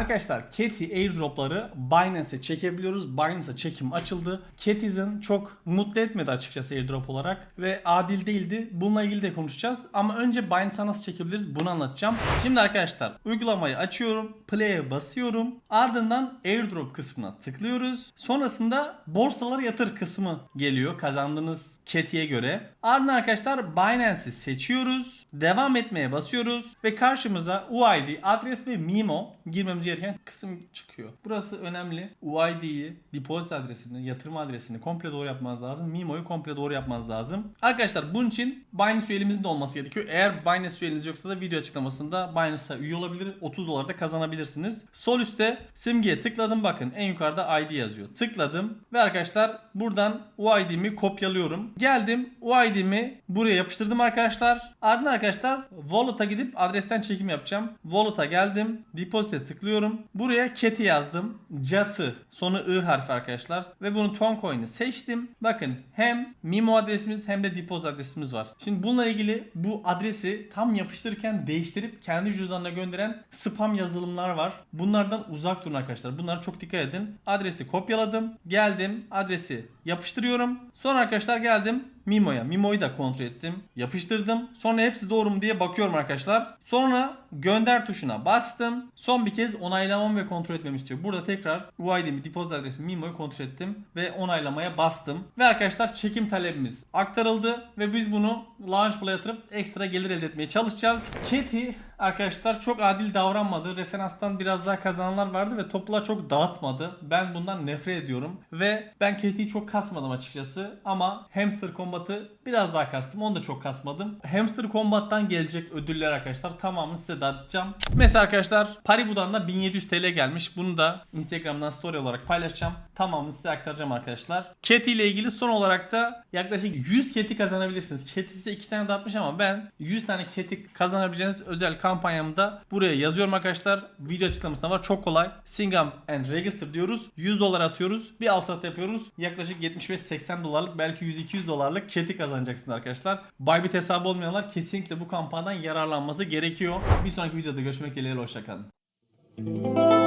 Arkadaşlar Keti airdropları Binance'e çekebiliyoruz. Binance'a çekim açıldı. Ketizen çok mutlu etmedi açıkçası airdrop olarak ve adil değildi. Bununla ilgili de konuşacağız. Ama önce Binance'a nasıl çekebiliriz bunu anlatacağım. Şimdi arkadaşlar uygulamayı açıyorum. Play'e basıyorum. Ardından airdrop kısmına tıklıyoruz. Sonrasında borsalara yatır kısmı geliyor kazandığınız Keti'ye göre. Ardından arkadaşlar Binance'i seçiyoruz. Devam etmeye basıyoruz ve karşımıza UID, adres ve MIMO girmemiz gereken kısım çıkıyor. Burası önemli. UID'yi, depozit adresini, yatırım adresini komple doğru yapmanız lazım. MIMO'yu komple doğru yapmanız lazım. Arkadaşlar bunun için Binance üyelimizin de olması gerekiyor. Eğer Binance üyeliğiniz yoksa da video açıklamasında Binance'a üye olabilir. 30 dolar da kazanabilirsiniz. Sol üstte simgeye tıkladım bakın en yukarıda ID yazıyor. Tıkladım ve arkadaşlar buradan UID'mi kopyalıyorum. Geldim UID'mi buraya yapıştırdım arkadaşlar. Ardından arkadaşlar Wallet'a gidip adresten çekim yapacağım. Wallet'a geldim. Deposit'e tıklıyorum. Buraya Keti yazdım. Catı. Sonu I harfi arkadaşlar. Ve bunu Toncoin'i seçtim. Bakın hem Mimo adresimiz hem de deposit adresimiz var. Şimdi bununla ilgili bu adresi tam yapıştırırken değiştirip kendi cüzdanına gönderen spam yazılımlar var. Bunlardan uzak durun arkadaşlar. Bunlara çok dikkat edin. Adresi kopyaladım. Geldim. Adresi yapıştırıyorum. Sonra arkadaşlar geldim Mimo'ya. Mimo'yu da kontrol ettim. Yapıştırdım. Sonra hepsi doğru mu diye bakıyorum arkadaşlar. Sonra gönder tuşuna bastım. Son bir kez onaylamamı ve kontrol etmemi istiyor. Burada tekrar UID'mi, depozit adresimi, Mimo'yu kontrol ettim ve onaylamaya bastım. Ve arkadaşlar çekim talebimiz aktarıldı ve biz bunu Launchpool'a yatırıp ekstra gelir elde etmeye çalışacağız. Keti arkadaşlar çok adil davranmadı. Referanstan biraz daha kazananlar vardı ve topluğa çok dağıtmadı. Ben bundan nefret ediyorum. Ve ben Keti'yi çok kasmadım açıkçası. Ama Hamster Combat'ı biraz daha kastım. Onu da çok kasmadım. Hamster Combat'tan gelecek ödüller arkadaşlar tamamını size dağıtacağım. Mesela arkadaşlar Paribu'dan da 1700 TL gelmiş. Bunu da Instagram'dan story olarak paylaşacağım. Tamamını size aktaracağım arkadaşlar. Keti ile ilgili son olarak da yaklaşık 100 keti kazanabilirsiniz. Keti size 2 tane dağıtmış ama ben 100 tane keti kazanabileceğiniz özel kampanyamda buraya yazıyorum arkadaşlar. Video açıklamasında var. Çok kolay. Singam and Register diyoruz. 100 dolar atıyoruz. Bir al sat yapıyoruz. Yaklaşık 75-80 dolarlık belki 100-200 dolarlık keti kazanacaksınız arkadaşlar. Bybit hesabı olmayanlar kesinlikle bu kampanyadan yararlanması gerekiyor. Bir sonraki videoda görüşmek dileğiyle. Hoşçakalın.